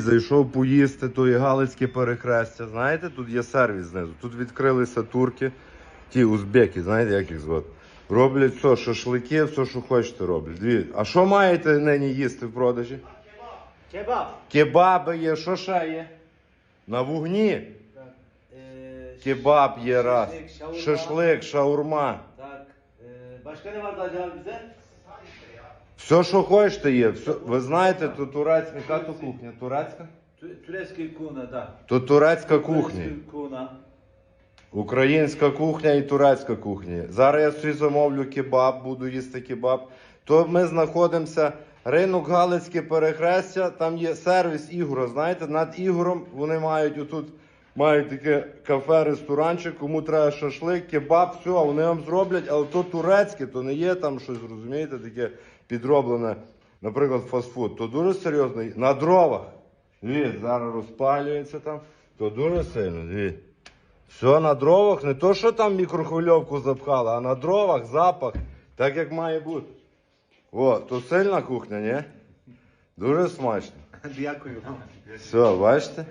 Зайшов поїсти тої Галицьке перехрестя. Знаєте, тут є сервіс знизу. Тут відкрилися турки, ті узбеки, знаєте, як їх звати. Роблять все, шашлики, все, що хочете роблять. Дві. А що маєте нині їсти в продажі? Kebap. Кебаби є, що ще є? На вогні. Ee, Кебаб є раз. Шашлик, шаурма. Tak. Ee, başka ne Hacı bize? Все, що хочете, є. Все. Ви знаєте, то турецька, яка то кухня? Турецька? Türeski kuna da. То турецька кухня. Українська кухня і турецька кухня. Зараз я собі замовлю кебаб, буду їсти кебаб. То ми знаходимося. Ринок Галицьке перехрестя, там є сервіс Ігора. Знаєте, над Ігором вони мають отут мають таке кафе, ресторанчик, кому треба шашлик, кебаб, все, вони вам зроблять, але то турецьке, то не є там щось, розумієте, таке підроблене, наприклад, фастфуд. То дуже серйозно. На дровах. Дивіться, зараз розпалюється там, то дуже сильно, дивіться. Все на дровах, не то, що там мікрохвильовку запхали, а на дровах запах, так як має бути. О, то сильна кухня, ні? Дуже смачно. Дякую вам. Все, бачите?